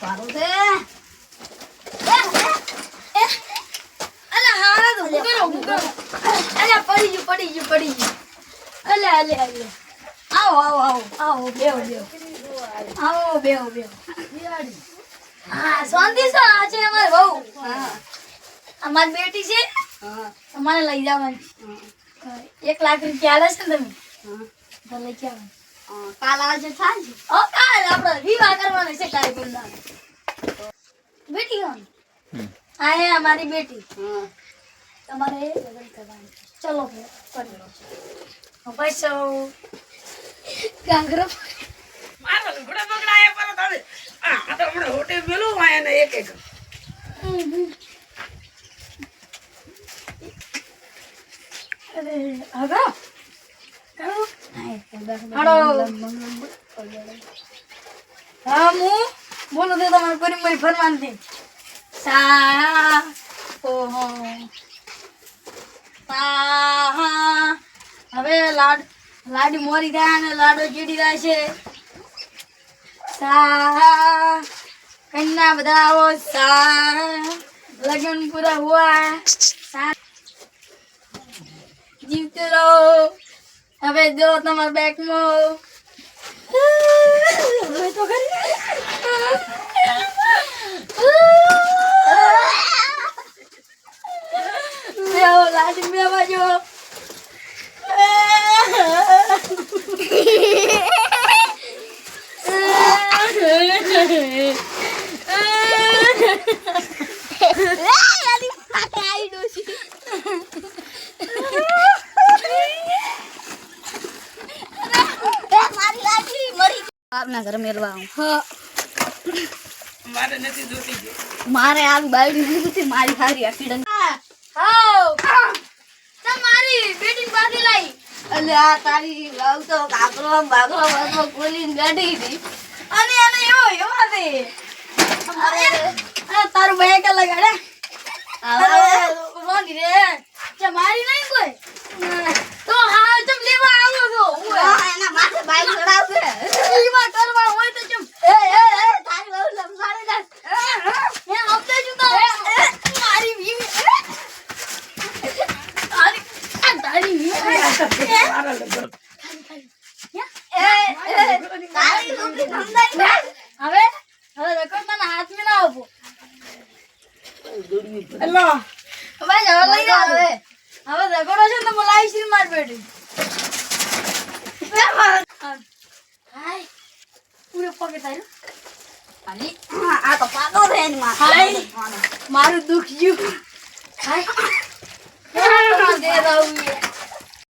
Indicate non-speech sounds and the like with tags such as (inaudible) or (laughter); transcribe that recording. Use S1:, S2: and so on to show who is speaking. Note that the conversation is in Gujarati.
S1: સારું છે. એ, એ, એ. અલા હારા તો મુકરો મુકરો અલા પડી ગયું પડી ગયું પડી ગયું. અલે અલે અલે. આવો આવો આવો આવો બેહો બેહો. આવો બેહો બેહો. હા શાંતિ છો? આ છે અમારે બહુ હા. અમારી બેટી છે. તમારે લઈ જવાની. હા, એક લાખ રૂપિયા આલે છે તમે? લઈ જવાનું.
S2: કાલ આજે સાંજે
S1: ઓ કાલ આપણે વિવાહ કરવાનો છે કાર્યક્રમ બેટી કોણ? આ હે અમારી બેટી. તમારે લગ્ન કરવાનું ચલો કરી લો. પૈસો ગાંગરો
S3: મારો લુગડા બગડા પર તારે આ આ તો હમણાં હોટે મેલું હોય ને એક એક.
S1: અરે હવે હાલો. હા હું બોલું તો તમારે કરી મારી ફરમાનથી સા ઓહો. હા હવે લાડ, લાડી મોરી થાય અને લાડો ચીડી જાય છે. સા કન્યા બધા આવો સા લગન પૂરા હુઆ જીવતે રહો. હવે જો તમારા બેગમાં હવે (laughs)
S2: આપના ઘરે મેળવા આવું.
S3: મારે નથી જોતી કે.
S2: મારે આવી બાયડી નથી જોતી મારી હારી આખી ડંગ
S1: હાઉ તમારી બેટી બાકી લાઈ.
S2: અલે આ તારી વહુ તો કાકરો બાકરો બાકરો ખોલીને ગાડી હતી.
S1: અને એને એવો એવો છે. અરે તારું ભાઈ કે લગાડે
S2: હવે
S1: રોંધી રે કે મારી નહીં કોઈ તો હા ચમ લેવા આવો છો
S2: હા, એના માથે બાઈક ચડાવશે
S1: લેવા કરવા હોય તો ચમ
S2: એ એ એ તારી વહુ લંબાડી દે
S1: હે આવતે જ તો મારી વીવી તારી આ તારી વીવી
S3: મારા લુગડા
S2: એ એ તારી છોકરી ધંધાઈ ને
S1: હવે હવે રકમ મને હાથમાં ના આપો
S3: અલ્લા
S1: ભાઈ હવે લઈ જાઓ હવે. હવે ઝઘડો છે તો બોલાવી છે મારી બેટી. હાય. પૂરે પગે તારું
S2: ખાલી આ તો પાતો છે
S1: હાય. મારું દુખ ગયું. હાય. દે